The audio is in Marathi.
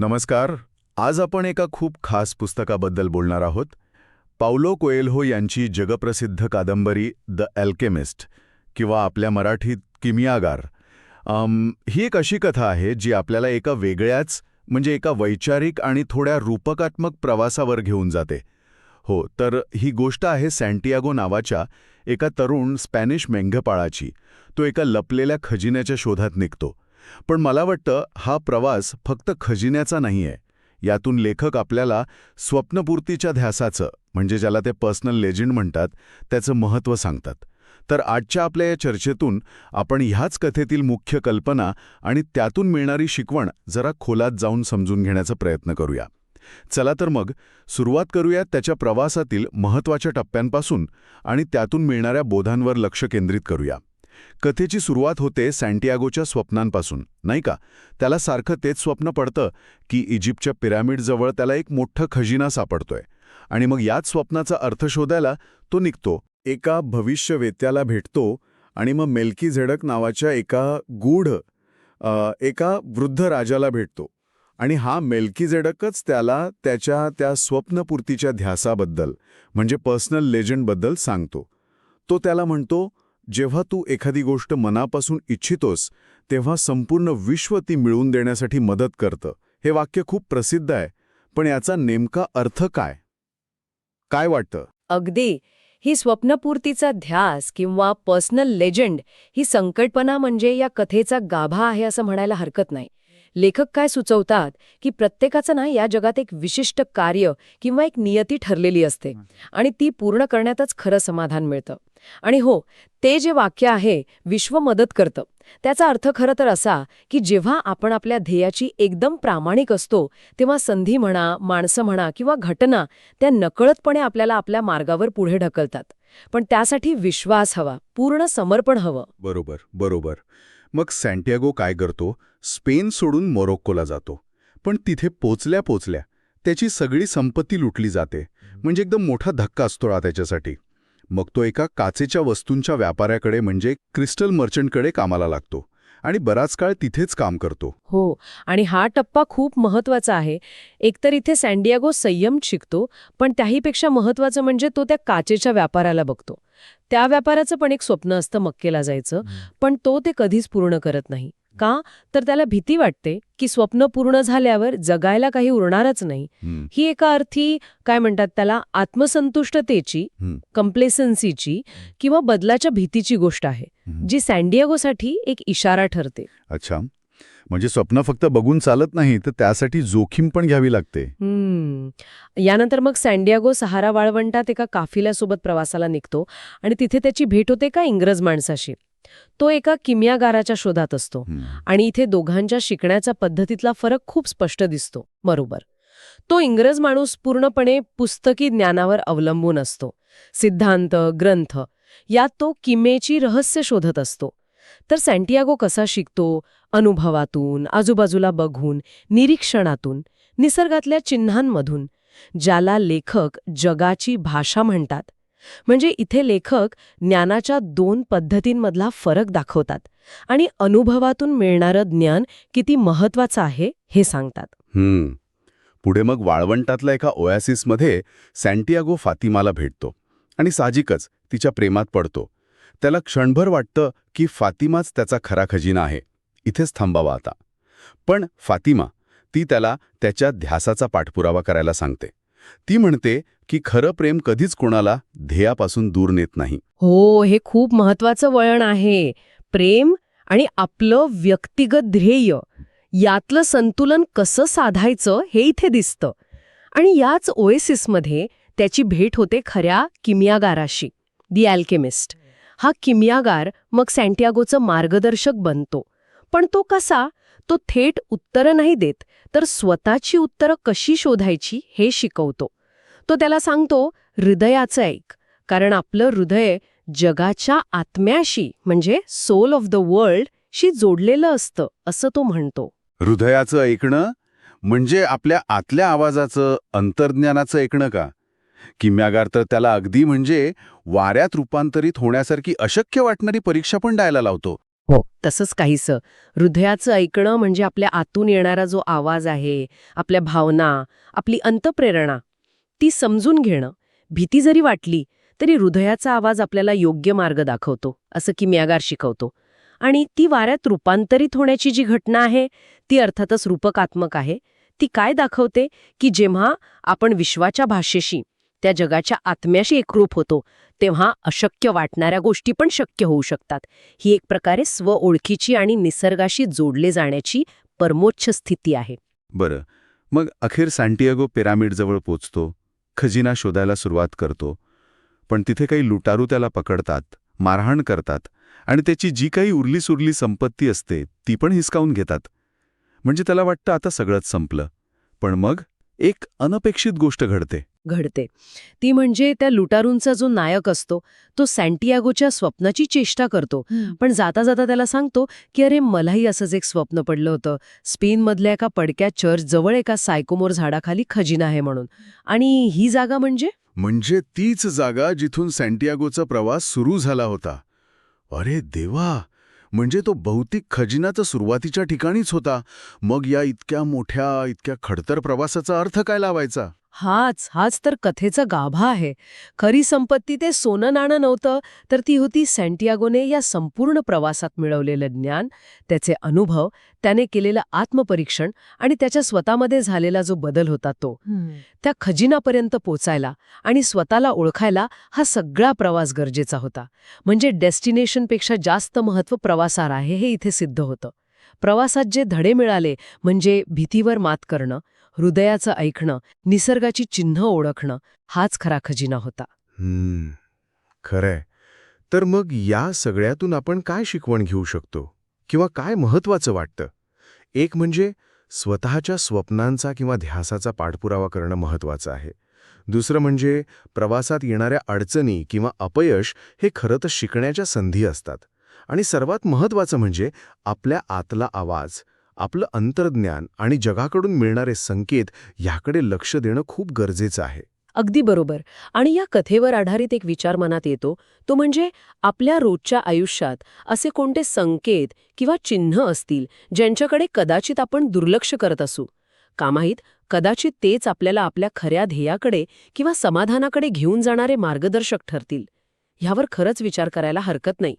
नमस्कार. आज आपण एका खूप खास पुस्तकाबद्दल बोलणार आहोत. पावलो कोएल्हो यांची जगप्रसिद्ध कादंबरी द अल्केमिस्ट किंवा आपल्या मराठीत किमियागार. ही एक अशी कथा आहे जी आपल्याला एका वेगळ्याच म्हणजे एका वैचारिक आणि थोड्या रूपकात्मक प्रवासावर घेऊन जाते. हो तर ही गोष्ट आहे सँटियागो नावाच्या एका तरुण स्पॅनिश मेंढपाळाची तो एका लपलेल्या खजिन्याच्या शोधात निघतो. पण मला वाटतं हा प्रवास फक्त खजिन्याचा नाहीये. यातून लेखक आपल्याला स्वप्नपूर्तीच्या ध्यासाचं म्हणजे ज्याला ते पर्सनल लेजंड म्हणतात त्याचं महत्त्व सांगतात. तर आजच्या आपल्या या चर्चेतून आपण ह्याच कथेतील मुख्य कल्पना आणि त्यातून मिळणारी शिकवण जरा खोलात जाऊन समजून घेण्याचा प्रयत्न करूया. चला तर मग सुरुवात करूया त्याच्या प्रवासातील महत्त्वाच्या टप्प्यांपासून आणि त्यातून मिळणाऱ्या बोधांवर लक्ष केंद्रित करूया. कथेची सुरुवात होते सँटियागोच्या स्वप्नांपासून नाही का? त्याला सारखं तेच स्वप्न पडतं की इजिप्तच्या पिरॅमिडजवळ त्याला एक मोठं खजिना सापडतोय. आणि मग याच स्वप्नाचा अर्थ शोधायला तो निघतो. एका भविष्यवेत्याला भेटतो आणि मग मेलकी झेडक नावाच्या एका गूढ एका वृद्ध राजाला भेटतो. आणि हा मेलकी झेडकच त्याला त्याच्या त्या स्वप्नपूर्तीच्या ध्यासाबद्दल म्हणजे पर्सनल लेजंडबद्दल सांगतो. तो त्याला म्हणतो जेव्हा तू एखादी गोष्ट मनापासून इच्छितोस तेव्हा संपूर्ण विश्व ती मिळवून देण्यासाठी मदत करतं. हे वाक्य खूप प्रसिद्ध आहे पण याचा नेमका अर्थ काय? काय वाटतं? अगदी. ही स्वप्नपूर्तीचा ध्यास किंवा पर्सनल लेजंड ही संकल्पना म्हणजे या कथेचा गाभा आहे असं म्हणायला हरकत नाही. लेखक काय सुचवतात की प्रत्येकाचं ना या जगात एक विशिष्ट कार्य किंवा एक नियती ठरलेली असते आणि ती पूर्ण करण्यातच खरं समाधान मिळतं. आणि हो ते जे वाक्य आहे विश्व मदत करतं. त्याचा अर्थ खरं तर असा की जेव्हा आपण आपल्या ध्येयाची एकदम प्रामाणिक असतो तेव्हा संधी म्हणा माणसं म्हणा किंवा घटना त्या नकळतपणे आपल्याला आपल्या मार्गावर पुढे ढकलतात. पण त्यासाठी विश्वास हवा पूर्ण समर्पण हवं. बरोबर बरोबर. मग सँटियागो काय करतो? स्पेन सोडून मोरोक्कोला जातो. पण तिथे पोचल्या पोचल्या त्याची सगळी संपत्ती लुटली जाते. म्हणजे एकदम मोठा धक्का असतो त्याच्यासाठी. मग तो एका काचेच्या वस्तूंच्या व्यापाऱ्याकडे म्हणजे क्रिस्टल मर्चंटकडे कामाला लागतो आणि बराच काळ तिथेच काम करतो. हो आणि हा टप्पा खूप महत्त्वाचा आहे. एकतर इथे सँडियागो संयम शिकतो पण त्याहीपेक्षा महत्वाचं म्हणजे तो त्या काचेच्या व्यापाराला बघतो. त्या व्यापाराचं पण एक स्वप्न असतं मक्केला जायचं पण तो ते कधीच पूर्ण करत नाही. का? तर त्याला भीती वाटते की स्वप्न पूर्ण झाल्यावर जगायला काही उरणारच नाही. हं, एका अर्थी काय म्हणतात त्याला आत्मसंतुष्टतेची कम्प्लेसन्सीची किंवा बदलाच्या भीतीची गोष्ट आहे. जी सँडियागोसाठी एक इशारा ठरते. अच्छा. म्हणजे स्वप्न फक्त बघून चालत नाही तर त्यासाठी जोखीम पण घ्यावी लागते. यानंतर मग सँडियागो सहारा वाळवंटात एका काफिल्यासोबत प्रवासाला निघतो आणि तिथे त्याची भेट होते का इंग्रज माणसाशी? तो एका किमियागाराच्या शोधात असतो. आणि इथे दोघांच्या शिकण्याच्या पद्धतीतला फरक खूप स्पष्ट दिसतो. बरोबर. तो इंग्रज माणूस पूर्णपणे पुस्तकी ज्ञानावर अवलंबून असतो. सिद्धांत ग्रंथ यात तो किमेची रहस्य शोधत असतो. तर सँटियागो कसा शिकतो? अनुभवातून आजूबाजूला बघून निरीक्षणातून निसर्गातल्या चिन्हांमधून ज्याला लेखक जगाची भाषा म्हणतात. म्हणजे इथे लेखक ज्ञानाच्या दोन पद्धतींमधला फरक दाखवतात आणि अनुभवातून मिळणारं ज्ञान किती महत्वाचं आहे हे सांगतात. हम्म. पुढे मग वाळवंटातल्या एका ओयासिसमध्ये सँटियागो फातिमाला भेटतो आणि साहजिकच तिच्या प्रेमात पडतो. त्याला क्षणभर वाटतं की फातिमाच त्याचा खरा खजिना आहे. इथेच थांबावा आता. पण फातिमा ती त्याला त्याच्या ध्यासाचा पाठपुरावा करायला सांगते. ती म्हणते की खरं प्रेम कधीच कोणाला ध्येयापासून दूर नेत नाही. हो हे खूप महत्वाचं वळण आहे. प्रेम आणि आपलं व्यक्तिगत ध्येय यातलं संतुलन कसं साधायचं हे इथे दिसतं. आणि याच ओएसिसमध्ये त्याची भेट होते खऱ्या किमियागाराशी दी अल्केमिस्ट. हा किमियागार मग सँटियागोचं मार्गदर्शक बनतो. पण तो कसा? तो थेट उत्तरं नाही देत तर स्वतःची उत्तरं कशी शोधायची हे शिकवतो. तो त्याला सांगतो हृदयाचं ऐक. कारण आपलं हृदय जगाच्या आत्म्याशी म्हणजे सोल ऑफ द वर्ल्ड शी जोडलेलं असतं असं तो म्हणतो. हृदयाचं ऐकणं म्हणजे आपल्या आतल्या आवाजाचं अंतर्ज्ञानाचं ऐकणं का? किम्यागार तर त्याला अगदी म्हणजे वाऱ्यात रूपांतरित होण्यासारखी अशक्य वाटणारी परीक्षा पण द्यायला लावतो. हो. तसंच काहीसं. हृदयाचं ऐकणं म्हणजे आपल्या आतून येणारा जो आवाज आहे आपल्या भावना आपली अंतप्रेरणा ती समजून घेणं. भीती जरी वाटली तरी हृदयाचा आवाज आपल्याला योग्य मार्ग दाखवतो असं की म्यागार शिकवतो. आणि ती वाऱ्यात रूपांतरित होण्याची जी घटना आहे ती अर्थातच रूपकात्मक आहे. ती काय दाखवते की जेव्हा आपण विश्वाच्या भाषेशी त्या जगाच्या आत्म्याशी एकरूप होतो तेव्हा अशक्य वाटणाऱ्या गोष्टी पण शक्य होऊ शकतात. ही एक प्रकारे स्व ओळखीची आणि निसर्गाशी जोडले जाण्याची परमोच्च स्थिती आहे. बरं. मग अखेर सँटियागो पिरामिडजवळ पोचतो खजिना शोधायला सुरुवात करतो पण तिथे काही लुटारू त्याला पकडतात मारहाण करतात आणि त्याची जी काही उरली सुरली संपत्ती असते ती पण हिसकावून घेतात. म्हणजे त्याला वाटतं आता सगळंच संपलं. पण मग एक अनपेक्षित गोष्ट घडते. घडते. ती म्हणजे त्या लुटारूंचा जो नायक असतो तो सँटियागोच्या स्वप्नाची चेष्टा करतो. पण जाता जाता त्याला सांगतो की अरे मलाही असंच एक स्वप्न पडलं होतं. स्पेनमधल्या एका पडक्या चर्च जवळ एका सायकोमोर झाडाखाली खजिना आहे म्हणून. आणि ही जागा म्हणजे? म्हणजे तीच जागा जिथून सँटियागोचा प्रवास सुरू झाला होता. अरे देवा! म्हणजे तो भौतिक खजिना तर सुरुवातीच्या ठिकाणीच होता. मग या इतक्या मोठ्या इतक्या खडतर प्रवासाचा अर्थ काय लावायचा? हाच हाच तर कथेचा गाभा आहे. खरी संपत्ती ते सोनं नाणं नव्हतं तर ती होती सँटियागोने या संपूर्ण प्रवासात मिळवलेलं ज्ञान त्याचे अनुभव त्याने केलेलं आत्मपरीक्षण आणि त्याच्या स्वतःमध्ये झालेला जो बदल होता तो. त्या खजिनापर्यंत पोचायला आणि स्वतःला ओळखायला हा सगळा प्रवास गरजेचा होता. म्हणजे डेस्टिनेशनपेक्षा जास्त महत्त्व प्रवासार आहे हे इथे सिद्ध होतं. प्रवासात जे धडे मिळाले म्हणजे भीतीवर मात करणं हृदयाचं ऐकणं निसर्गाची चिन्ह ओळखणं हाच खरा खजिना होता. हम्म. खरंय. तर मग या सगळ्यातून आपण काय शिकवण घेऊ शकतो? किंवा काय महत्वाचं वाटतं? एक म्हणजे स्वतःच्या स्वप्नांचा किंवा ध्यासाचा पाठपुरावा करणं महत्वाचं आहे. दुसरं म्हणजे प्रवासात येणाऱ्या अडचणी किंवा अपयश हे खरं तर शिकण्याच्या संधी असतात. आणि सर्वात महत्वाचं म्हणजे आपल्या आतला आवाज आपलं अंतर्ज्ञान आणि जगाकडून मिळणारे संकेत ह्याकडे लक्ष देणं खूप गरजेचं आहे. अगदी बरोबर. आणि या कथेवर आधारित एक विचार मनात येतो तो म्हणजे आपल्या रोजच्या आयुष्यात असे कोणते संकेत किंवा चिन्ह असतील ज्यांच्याकडे कदाचित आपण दुर्लक्ष करत असू. कामाहीत कदाचित तेच आपल्याला आपल्या खऱ्या ध्येयाकडे किंवा समाधानाकडे घेऊन जाणारे मार्गदर्शक ठरतील. ह्यावर खरंच विचार करायला हरकत नाही.